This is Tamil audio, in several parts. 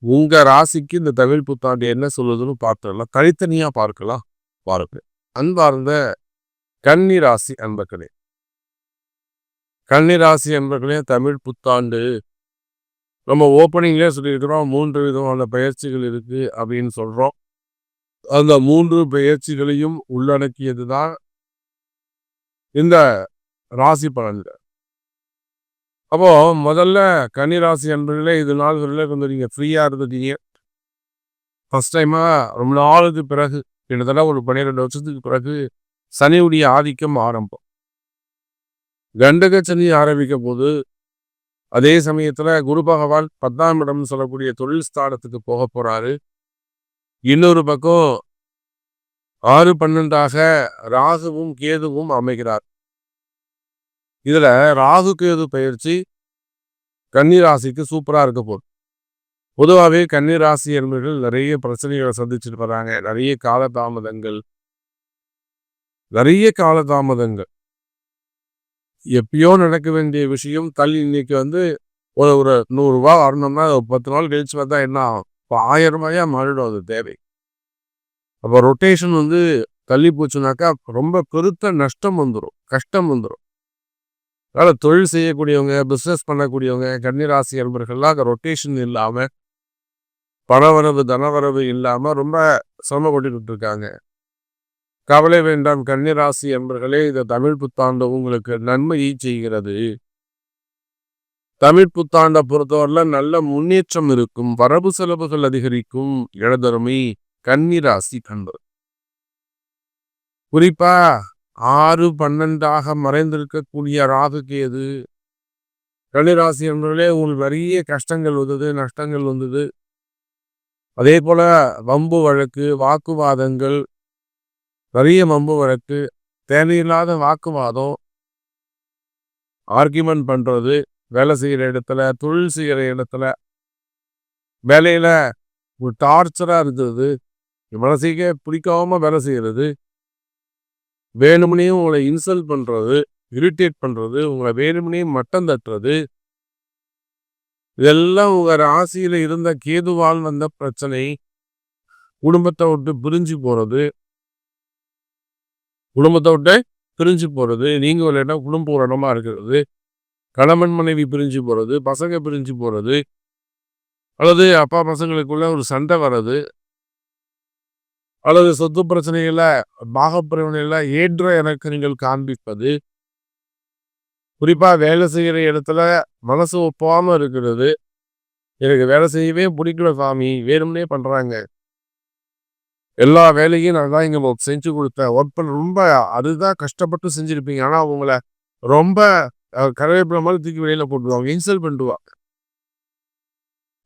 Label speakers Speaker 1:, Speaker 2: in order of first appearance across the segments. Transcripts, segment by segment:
Speaker 1: உங்க ராசிக்கு இந்த தமிழ் புத்தாண்டு என்ன சொல்லுதுன்னு பார்த்துடலாம். தனித்தனியா பார்க்கலாம். பாருங்கள் அன்பார்ந்த கன்னி ராசி அன்பர்களே. கன்னி ராசி அன்பர்களே தமிழ் புத்தாண்டு. நம்ம ஓப்பனிங்லேயே சொல்லியிருக்கிறோம். மூன்று விதமான பயிற்சிகள் இருக்கு அப்படின்னு சொல்றோம். அந்த மூன்று பயிற்சிகளையும் உள்ளடக்கியது தான் இந்த ராசி பலன்கள். அப்போ முதல்ல கன்னிராசி அன்பர்களே இது நாள்களில் கொஞ்சம் நீங்கள் ஃப்ரீயாக இருந்துட்டீங்க. ஃபஸ்ட் டைமாக ரொம்ப நாளுக்கு பிறகு கிட்டத்தட்ட ஒரு பன்னிரெண்டு வருஷத்துக்கு பிறகு சனியுடைய ஆதிக்கம் ஆரம்பம். கண்டக சனி ஆரம்பிக்க போது அதே சமயத்தில் குரு பகவான் பத்தாம் இடம் சொல்லக்கூடிய தொழில் ஸ்தானத்துக்கு போக போறாரு. இன்னொரு பக்கம் ஆறு பன்னெண்டாக ராகுவும் கேதுவும் அமைகிறார். இதுல ராகு கேது பயிற்சி கன்னிராசிக்கு சூப்பரா இருக்க போகுது. பொதுவாகவே கன்னிராசி என்பவர்கள் நிறைய பிரச்சனைகளை சந்திச்சுட்டு வராங்க. நிறைய காலதாமதங்கள். நிறைய காலதாமதங்கள். எப்பயோ நடக்க வேண்டிய விஷயம் தள்ளி இன்னைக்கு வந்து ஒரு ஒரு நூறுரூவா வரணும்னா ஒரு பத்து நாள் கழிச்சு பார்த்தா என்ன ஆகும்? இப்போ ஆயிரம் ரூபாயா மாறிடும் அது தேவை. அப்போ ரொட்டேஷன் வந்து தள்ளி போச்சுனாக்கா ரொம்ப பெருத்த நஷ்டம் வந்துடும் கஷ்டம் வந்துடும் அதனால் தொழில் செய்யக்கூடியவங்க பிஸ்னஸ் பண்ணக்கூடியவங்க கன்னிராசி அன்பர்கள்லாம் அந்த ரொட்டேஷன் இல்லாமல் பணவரவு தனவரவு இல்லாமல் ரொம்ப சிரமப்பட்டுக்கிட்டு இருக்காங்க கவலை வேண்டாம் கன்னிராசி என்பர்களே இந்த தமிழ் புத்தாண்டு உங்களுக்கு நன்மையை செய்கிறது. தமிழ் புத்தாண்டை பொறுத்தவரையில் நல்ல முன்னேற்றம் இருக்கும் வரவு செலவுகள் அதிகரிக்கும் இடதருமை கன்னிராசி கண்டது குறிப்பா ஆறு பன்னெண்டாக மறைந்திருக்கக்கூடிய ராகு கேது. கன்னிராசி என்பவர்களே உங்களுக்கு நிறைய கஷ்டங்கள் வந்தது நஷ்டங்கள் வந்தது. அதே போல வம்பு வழக்கு வாக்குவாதங்கள் நிறைய வம்பு வழக்கு தேவையில்லாத வாக்குவாதம் ஆர்கியூமெண்ட் பண்றது வேலை செய்கிற இடத்துல தொழில் செய்கிற இடத்துல. வேலையில் ஒரு டார்ச்சராக இருந்தது. மனசுக்கே பிடிக்காம வேலை செய்கிறது வேணுமனையும் உங்களை இன்சல்ட் பண்ணுறது இரிட்டேட் பண்ணுறது உங்களை வேணுமனையும் மட்டம் தட்டுறது. இதெல்லாம் உங்கள் ராசியில் இருந்த கேதுவால் வந்த பிரச்சனை. குடும்பத்தை விட்டு பிரிஞ்சு போகிறது குடும்பத்தை விட்டு பிரிஞ்சு போகிறது நீங்கள் ஒரு இடம் குடும்ப ஒரு இடமா இருக்கிறது. கணவன் மனைவி பிரிஞ்சு போகிறது பசங்க பிரிஞ்சு போகிறது அல்லது அப்பா பசங்களுக்குள்ள ஒரு சண்டை வர்றது. அல்லது சொத்து பிரச்சனைகள பாகப்பிரிவினையில ஏற்ற எனக்கு நீங்கள் காண்பிப்பது. குறிப்பா வேலை செய்கிற இடத்துல மனசு ஒப்பாம இருக்கிறது. எனக்கு வேலை செய்யவே பிடிக்கல சாமி வேணும்னே பண்றாங்க. எல்லா வேலையும் நான் தான் இங்கே செஞ்சு கொடுத்தேன். ஒர்க் பண்ண ரொம்ப அதுதான் கஷ்டப்பட்டு செஞ்சுருப்பீங்க. ஆனால் அவங்கள ரொம்ப கருவேப்பிலை மாதிரி தூக்கி வெளியில போட்டுருவாங்க. இன்சல்ட் பண்ணிடுவாங்க.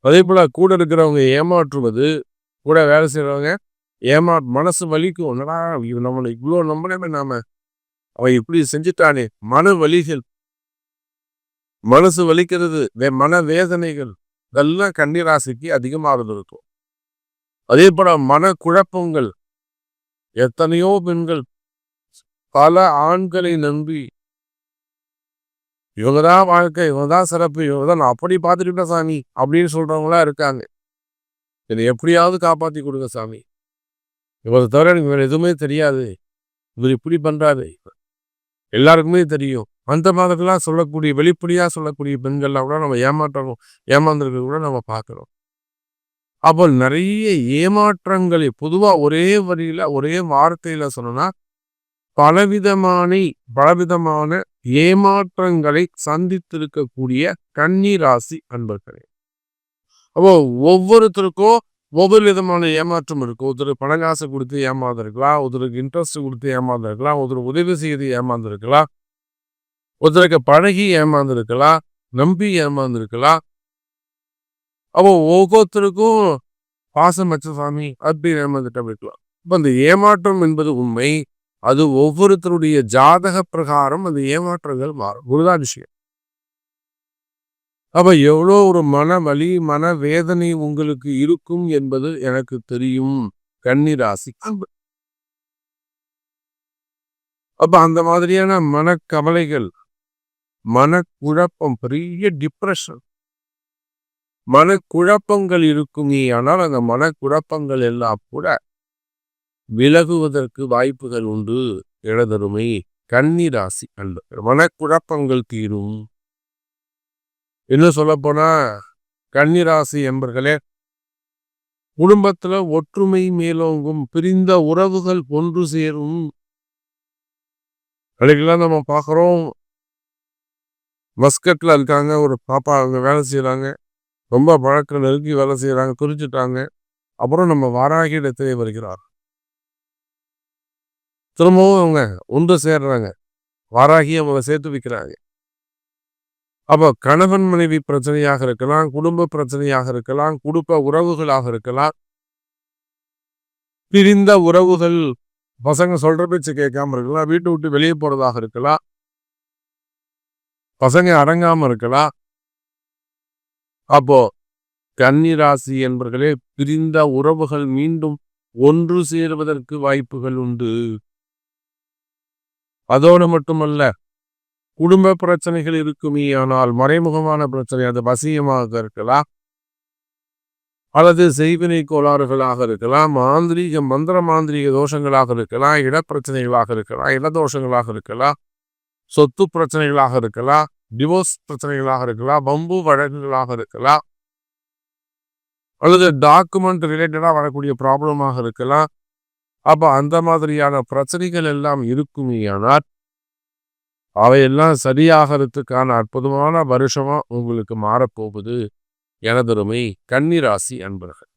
Speaker 1: அதே போல் கூட இருக்கிறவங்க ஏமாற்றுவது கூட வேலை செய்கிறவங்க ஏமா மனசு வலிக்கும். என்னடா நம்மளை இவ்வளோ நம்பனே நாம அவன் இப்படி செஞ்சுட்டானே. மன வலிகள். மனசு வலிக்கிறது மன வேதனைகள் இதெல்லாம் கன்னிராசிக்கு அதிகமாக இருக்கும். அதே போல மன குழப்பங்கள். எத்தனையோ பெண்கள் பல ஆண்களை நம்பி இவங்கதான் வாழ்க்கை இவங்கதான் சிறப்பு இவங்கதான் நான் அப்படி பார்த்துட்டு சாமி அப்படின்னு சொல்றவங்களா இருக்காங்க. என்னை எப்படியாவது காப்பாத்தி கொடுங்க சாமி. இவரை தவிர எனக்கு வேற எதுவுமே தெரியாது. இவர் இப்படி பண்றாரு. எல்லாருக்குமே தெரியும். அந்த மாதிரிலாம் சொல்லக்கூடிய வெளிப்படையா சொல்லக்கூடிய பெண்கள்லாம் கூட நம்ம ஏமாற்றணும். ஏமாந்துருக்க கூட நம்ம பார்க்குறோம் அப்போ நிறைய ஏமாற்றங்களை பொதுவா ஒரே வரியில் ஒரே வார்த்தையில சொன்னோன்னா பலவிதமான பலவிதமான ஏமாற்றங்களை சந்தித்திருக்கக்கூடிய கன்னிராசி அன்பர்களே. அப்போ ஒவ்வொருத்தருக்கும் ஒவ்வொரு விதமான ஏமாற்றம் இருக்கும். ஒருத்தர் பணங்காசு கொடுத்து ஏமாந்துருக்கலாம். ஒருத்தருக்கு இன்ட்ரெஸ்ட் கொடுத்து ஏமாந்துருக்கலாம். ஒருத்தர் உதவி செய்து ஏமாந்துருக்கலாம். ஒருத்தருக்கு பழகி ஏமாந்துருக்கலாம். நம்பி ஏமாந்துருக்கலாம். அப்போ ஒவ்வொருத்தருக்கும் பாசம் வச்ச சாமி அப்படி ஏமாந்துட்டு இருக்கலாம் இப்போ அந்த ஏமாற்றம் என்பது உண்மை. அது ஒவ்வொருத்தருடைய ஜாதக பிரகாரம் அந்த ஏமாற்றங்கள் மாறும். குருதான் விஷயம் அப்ப எவ்வளோ ஒரு மன வலி மன வேதனை உங்களுக்கு இருக்கும் என்பது எனக்கு தெரியும். கன்னிராசி அப்ப அந்த மாதிரியான மனக்கவலைகள் மனக்குழப்பம் பெரிய டிப்ரெஷன் மனக்குழப்பங்கள் இருக்குமே ஆனால் அந்த மனக்குழப்பங்கள் எல்லாம் கூட விலகுவதற்கு வாய்ப்புகள் உண்டு. இடதருமை கன்னிராசி அல்ல மனக்குழப்பங்கள் தீரும். இன்னும் சொல்லப்போனா கன்னிராசி என்பர்களே குடும்பத்துல ஒற்றுமை மேலோங்கும் பிரிந்த உறவுகள் ஒன்று சேரும். அன்னைக்கெல்லாம் நம்ம பார்க்குறோம் மஸ்கட்ல இருக்காங்க ஒரு பாப்பா அவங்க வேலை செய்யறாங்க ரொம்ப பழக்கம் நெருக்கி வேலை செய்யறாங்க குறிச்சிட்டாங்க அப்புறம் நம்ம வாராகி இடத்திலே வருகிறார். திரும்பவும் அவங்க ஒன்று சேர்றாங்க வாராகி அவங்க சேர்த்து வைக்கிறாங்க. அப்போ கணவன் மனைவி பிரச்சனையாக இருக்கலாம் குடும்ப பிரச்சனையாக இருக்கலாம் குடும்ப உறவுகளாக இருக்கலாம். பிரிந்த உறவுகள் பசங்க சொல்ற பேச்சு கேட்காம இருக்கலாம் வீட்டை விட்டு வெளியே போறதாக இருக்கலாம். பசங்க அடங்காம இருக்கலாம். அப்போ கன்னிராசி என்பர்களே பிரிந்த உறவுகள் மீண்டும் ஒன்று சேருவதற்கு வாய்ப்புகள் உண்டு. அதோடு மட்டுமல்ல குடும்ப பிரச்சனைகள் இருக்குமே ஆனால் மறைமுகமான பிரச்சனை அது வசியமாக இருக்கலாம். அல்லது செய்வினை கோளாறுகளாக இருக்கலாம் மாந்திரீக மந்திர மாந்திரீக தோஷங்களாக இருக்கலாம் இடப்பிரச்சனைகளாக இருக்கலாம் இடதோஷங்களாக இருக்கலாம் சொத்து பிரச்சனைகளாக இருக்கலாம் டிவோர்ஸ் பிரச்சனைகளாக இருக்கலாம் பம்பு வழக்குகளாக இருக்கலாம். அல்லது டாக்குமெண்ட் ரிலேட்டடாக வரக்கூடிய ப்ராப்ளமாக இருக்கலாம். அப்போ அந்த மாதிரியான பிரச்சனைகள் எல்லாம் இருக்குமே ஆனால் அவையெல்லாம் சரியாகிறதுக்கான அற்புதமான வருஷமா உங்களுக்கு மாறப்போகுது. எனதருமை கன்னிராசி அன்பர்கள்.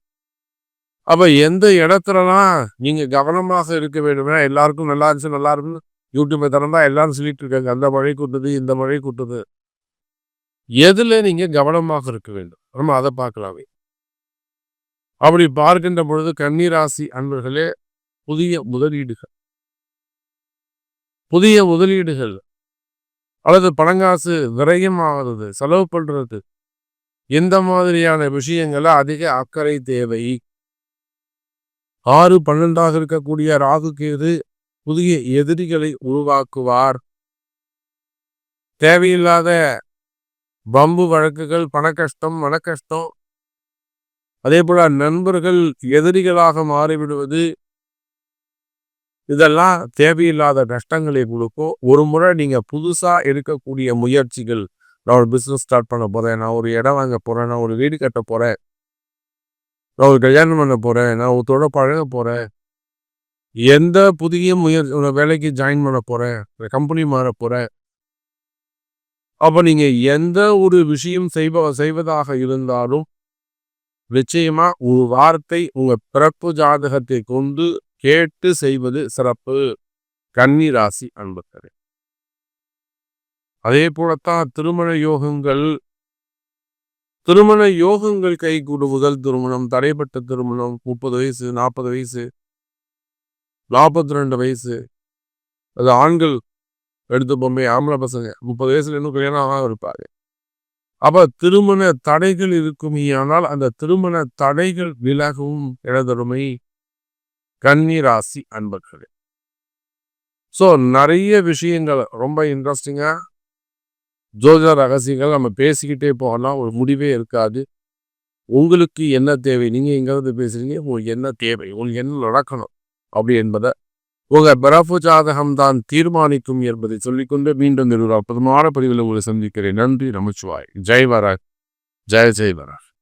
Speaker 1: அப்ப எந்த இடத்துலலாம் நீங்க கவனமாக இருக்க வேண்டும்னா எல்லாருக்கும் நல்லா இருந்துச்சு நல்லா இருக்கு யூடியூப்பை திறந்தா எல்லாரும் சொல்லிட்டு இருக்காங்க அந்த மழை கூட்டுது இந்த மழை கூட்டுது. எதுல நீங்க கவனமாக இருக்க வேண்டும்? நம்ம அதை பார்க்கலாமே. அப்படி பார்க்கின்ற பொழுது கன்னிராசி அன்பர்களே புதிய முதலீடுகள். புதிய முதலீடுகள். அல்லது பணங்காசு விரயம் ஆகிறது செலவு பண்றது. எந்த மாதிரியான விஷயங்கள அதிக அக்கறை தேவை. ஆறு பன்னெண்டாக இருக்கக்கூடிய ராகு கேது புதிய எதிரிகளை உருவாக்குவார். தேவையில்லாத பம்பு வழக்குகள் பண கஷ்டம் மன கஷ்டம் அதே போல நண்பர்கள் எதிரிகளாக மாறிவிடுவது இதெல்லாம் தேவையில்லாத நஷ்டங்களை கொடுக்கும். ஒரு முறை நீங்கள் புதுசாக எடுக்கக்கூடிய முயற்சிகள் நான் ஒரு பிஸ்னஸ் ஸ்டார்ட் பண்ண போகிறேன் நான் ஒரு இடம் வாங்க போகிறேன் நான் ஒரு வீடு கட்ட போகிறேன் நான் ஒரு கல்யாணம் பண்ண போகிறேன் நான் ஒருத்தோட பழக போகிறேன் எந்த புதிய முயற்சி ஒரு வேலைக்கு ஜாயின் பண்ண போகிறேன் கம்பெனி மாற போகிறேன் அப்போ நீங்கள் எந்த ஒரு விஷயம் செய்வ செய்வதாக இருந்தாலும் நிச்சயமாக ஒரு வார்த்தை உங்கள் பிறப்பு ஜாதகத்தை கொண்டு கேட்டு செய்வது சிறப்பு. கன்னி ராசி அன்பர்களே. அதே போலத்தான் திருமண யோகங்கள் திருமண யோகங்கள் கை முதல் திருமணம் தடைப்பட்ட திருமணம் முப்பது வயசு நாற்பது வயசு நாற்பத்தி ரெண்டு வயசு. அது ஆண்கள் எடுத்து பொம்மை ஆம்பளை பசங்க முப்பது வயசுல இன்னும் கல்யாணம் இருப்பாங்க. அப்ப திருமண தடைகள் இருக்குமே ஆனால் அந்த திருமண தடைகள் விலகவும் எனதருமை கன்னி ராசி அன்பர்களே. ஸோ நிறைய விஷயங்கள் ரொம்ப இன்ட்ரெஸ்டிங்கா ஜோதிட ரகசியங்கள் நம்ம பேசிக்கிட்டே போகலாம். ஒரு முடிவே இருக்காது. உங்களுக்கு என்ன தேவை? நீங்க எங்கேருந்து பேசுறீங்க? உங்களுக்கு என்ன தேவை? உங்களுக்கு என்ன நடக்கணும்? அப்படி என்பதை உங்க பிறப்பு ஜாதகம் தான் தீர்மானிக்கும் என்பதை சொல்லிக்கொண்டு மீண்டும் ஒரு அற்புதமான பதிவில் உங்களை சந்திக்கிறேன். நன்றி நமச்சிவாய் ஜெய் வராக் ஜெய ஜெய் வராக்